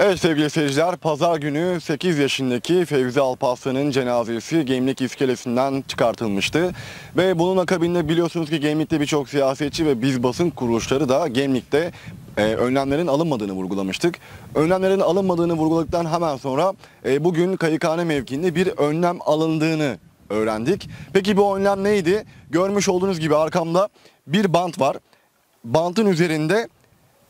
Evet sevgili seyirciler, pazar günü 8 yaşındaki Fevzi Alparslan'ın cenazesi Gemlik iskelesinden çıkartılmıştı. Ve bunun akabinde biliyorsunuz ki Gemlik'te birçok siyasetçi ve biz basın kuruluşları da Gemlik'te e, önlemlerin alınmadığını vurgulamıştık. Önlemlerin alınmadığını vurguladıktan hemen sonra e, bugün Kayıkhane mevkiinde bir önlem alındığını öğrendik. Peki bu önlem neydi? Görmüş olduğunuz gibi arkamda bir bant var. Bantın üzerinde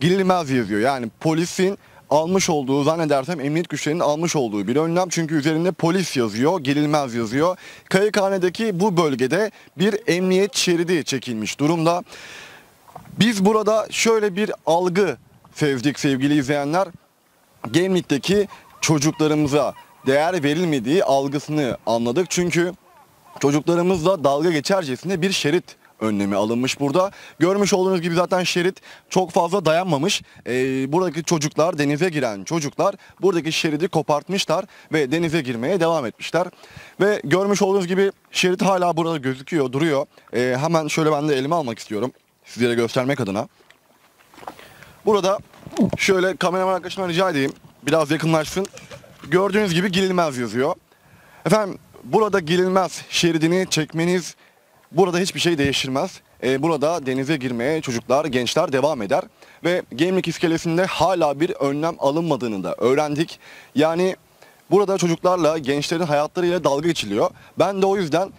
girilmez yazıyor. Yani polisin almış olduğu zannedersem emniyet güçlerinin almış olduğu bir önlem. Çünkü üzerinde polis yazıyor, girilmez yazıyor. Kayıkhane'deki bu bölgede bir emniyet şeridi çekilmiş durumda. Biz burada şöyle bir algı sezdik sevgili izleyenler. Gemlik'teki çocuklarımıza değer verilmediği algısını anladık. Çünkü çocuklarımızla dalga geçercesine bir şerit önlemi alınmış burada. Görmüş olduğunuz gibi zaten şerit çok fazla dayanmamış. Ee, buradaki çocuklar, denize giren çocuklar buradaki şeridi kopartmışlar ve denize girmeye devam etmişler. Ve görmüş olduğunuz gibi şerit hala burada gözüküyor, duruyor. Ee, hemen şöyle ben de elime almak istiyorum sizlere göstermek adına. Burada şöyle kameraman arkadaşımdan rica edeyim. Biraz yakınlaşsın. Gördüğünüz gibi girilmez yazıyor. Efendim burada girilmez şeridini çekmeniz burada hiçbir şey değiştirmez. Ee, burada denize girmeye çocuklar, gençler devam eder. Ve Gemlik iskelesinde hala bir önlem alınmadığını da öğrendik. Yani burada çocuklarla, gençlerin hayatlarıyla dalga geçiliyor. Ben de o yüzden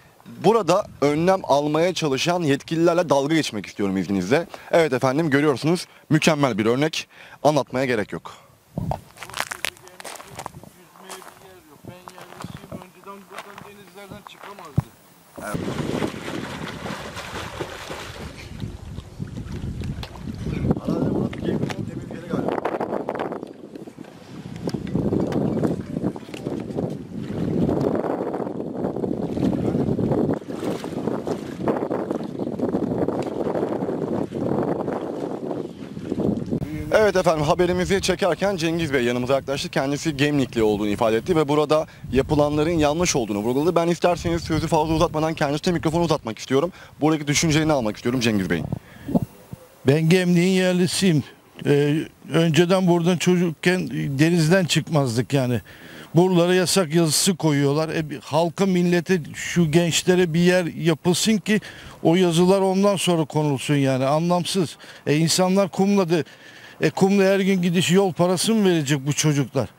burada önlem almaya çalışan yetkililerle dalga geçmek istiyorum izninizle. Evet efendim görüyorsunuz mükemmel bir örnek. Anlatmaya gerek yok. Yüzmeye bir yer yok. Ben yerlisiyim. Önceden buradan denizlerden çıkamazdı. Evet efendim haberimizi çekerken Cengiz Bey yanımıza yaklaştı. Kendisi Gemlikli olduğunu ifade etti ve burada yapılanların yanlış olduğunu vurguladı. Ben isterseniz sözü fazla uzatmadan kendisine mikrofonu uzatmak istiyorum. Buradaki düşüncelerini almak istiyorum Cengiz Bey'in. Ben Gemliğin yerlisiyim. Ee, önceden buradan çocukken denizden çıkmazdık yani. Buralara yasak yazısı koyuyorlar. E, halka millete şu gençlere bir yer yapılsın ki o yazılar ondan sonra konulsun yani anlamsız. E, insanlar kumladı. E, kumla her gün gidiş yol parası mı verecek bu çocuklar?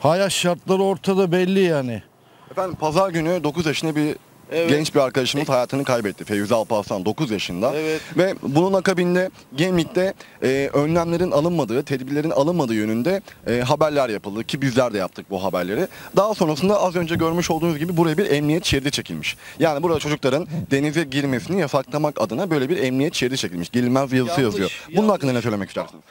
Hayat şartları ortada belli yani. Efendim pazar günü 9 yaşında bir Evet. genç bir arkadaşımız hayatını kaybetti. Feyzi Alparslan 9 yaşında. Evet. Ve bunun akabinde Gemlik'te e, önlemlerin alınmadığı, tedbirlerin alınmadığı yönünde e, haberler yapıldı ki bizler de yaptık bu haberleri. Daha sonrasında az önce görmüş olduğunuz gibi buraya bir emniyet şeridi çekilmiş. Yani burada çocukların denize girmesini yasaklamak adına böyle bir emniyet şeridi çekilmiş. Girilmez yazısı Yanlış, yazıyor. Bunun yanlış. hakkında ne söylemek istersiniz?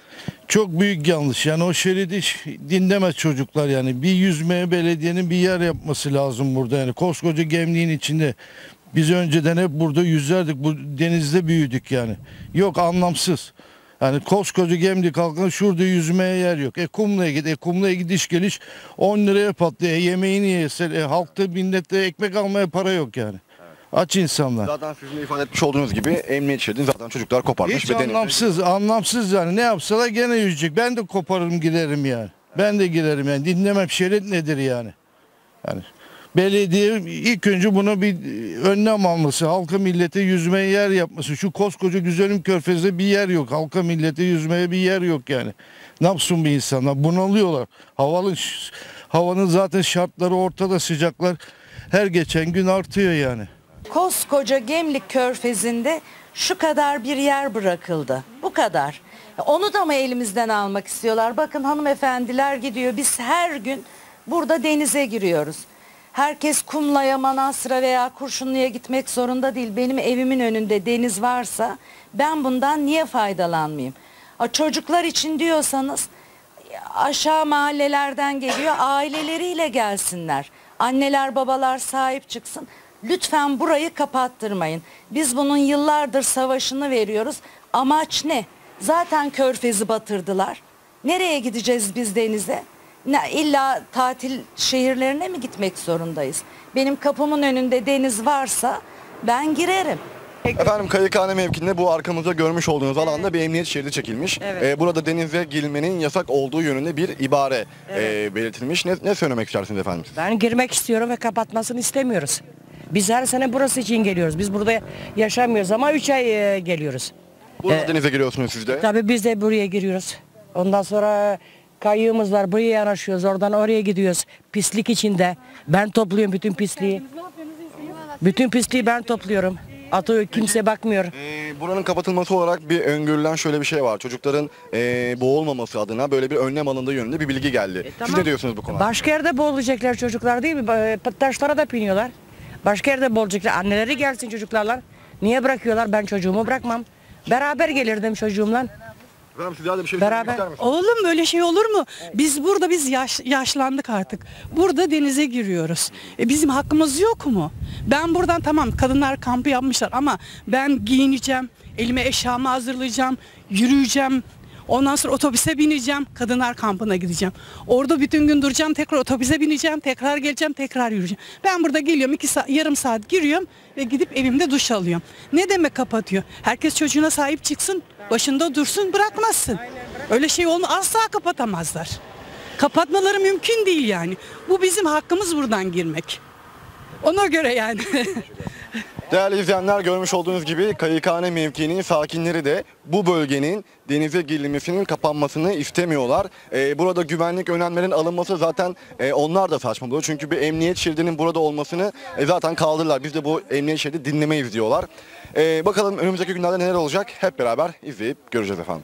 Çok büyük yanlış. Yani o şeridi hiç dinlemez çocuklar yani. Bir yüzmeye belediyenin bir yer yapması lazım burada yani. Koskoca gemliğin içinde. Biz önceden hep burada yüzerdik. Bu denizde büyüdük yani. Yok anlamsız. Yani koskoca gemlik halkına şurada yüzmeye yer yok. E kumlaya git. E kumlaya gidiş geliş 10 liraya patlıyor. E, yemeğini yesen. E, halkta millette ekmek almaya para yok yani. Aç insanlar. Zaten sizin de ifade etmiş olduğunuz gibi emniyet şeridini zaten çocuklar koparmış Hiç anlamsız, anlamsız yani. Ne yapsalar gene yüzecek. Ben de koparırım giderim yani. Ben de giderim yani. Dinlemem şerit nedir yani. Yani belediye ilk önce buna bir önlem alması, halka millete yüzmeye yer yapması. Şu koskoca güzelim körfezde bir yer yok. Halka millete yüzmeye bir yer yok yani. Ne yapsın bir insanlar? Bunalıyorlar. Havanın havanın zaten şartları ortada sıcaklar her geçen gün artıyor yani. Koskoca Gemlik Körfezi'nde şu kadar bir yer bırakıldı. Bu kadar. Onu da mı elimizden almak istiyorlar? Bakın hanımefendiler gidiyor. Biz her gün burada denize giriyoruz. Herkes Kumla'ya, Manastır'a veya Kurşunlu'ya gitmek zorunda değil. Benim evimin önünde deniz varsa ben bundan niye faydalanmayayım? Çocuklar için diyorsanız aşağı mahallelerden geliyor aileleriyle gelsinler. Anneler babalar sahip çıksın. Lütfen burayı kapattırmayın. Biz bunun yıllardır savaşını veriyoruz. Amaç ne? Zaten körfezi batırdılar. Nereye gideceğiz biz denize? Ne, illa tatil şehirlerine mi gitmek zorundayız? Benim kapımın önünde deniz varsa ben girerim. Efendim Kayıkhane mevkinde bu arkamızda görmüş olduğunuz alanda bir emniyet şeridi çekilmiş. Evet. Ee, burada denize girmenin yasak olduğu yönünde bir ibare e, belirtilmiş. Ne, ne söylemek istersiniz efendim? Ben girmek istiyorum ve kapatmasını istemiyoruz. Biz her sene burası için geliyoruz. Biz burada yaşamıyoruz ama 3 ay e, geliyoruz. Burada denize giriyorsunuz siz de. Tabii biz de buraya giriyoruz. Ondan sonra kayığımız var. Buraya yanaşıyoruz. Oradan oraya gidiyoruz. Pislik içinde. Ben topluyorum bütün pisliği. Bütün pisliği ben topluyorum. Atıyor kimse bakmıyor. Ee, buranın kapatılması olarak bir öngörülen şöyle bir şey var. Çocukların e, boğulmaması adına böyle bir önlem alındığı yönünde bir bilgi geldi. Siz E, tamam. ne diyorsunuz bu konuda? Başka yerde boğulacaklar çocuklar değil mi? E, Taşlara da biniyorlar. Başka yerde boğulacaklar. Anneleri gelsin çocuklarla. Niye bırakıyorlar? Ben çocuğumu bırakmam. Beraber gelirdim çocuğumla. Bir şey Beraber-? Oğlum böyle şey olur mu? Biz burada biz yaş, yaşlandık artık. Burada denize giriyoruz. E bizim hakkımız yok mu? Ben buradan tamam kadınlar kampı yapmışlar ama ben giyineceğim, elime eşyamı hazırlayacağım, yürüyeceğim. Ondan sonra otobüse bineceğim, kadınlar kampına gideceğim. Orada bütün gün duracağım, tekrar otobüse bineceğim, tekrar geleceğim, tekrar yürüyeceğim. Ben burada geliyorum, iki saat, yarım saat giriyorum ve gidip evimde duş alıyorum. Ne demek kapatıyor? Herkes çocuğuna sahip çıksın, başında dursun, bırakmazsın. Öyle şey olma asla kapatamazlar. Kapatmaları mümkün değil yani. Bu bizim hakkımız buradan girmek. Ona göre yani. Değerli izleyenler görmüş olduğunuz gibi Kayıkhane mevkiinin sakinleri de bu bölgenin denize girilmesinin kapanmasını istemiyorlar. Ee, burada güvenlik önlemlerin alınması zaten e, onlar da saçma buluyor. Çünkü bir emniyet şeridinin burada olmasını e, zaten kaldırırlar. Biz de bu emniyet şeridi dinlemeyiz diyorlar. Ee, bakalım önümüzdeki günlerde neler olacak hep beraber izleyip göreceğiz efendim.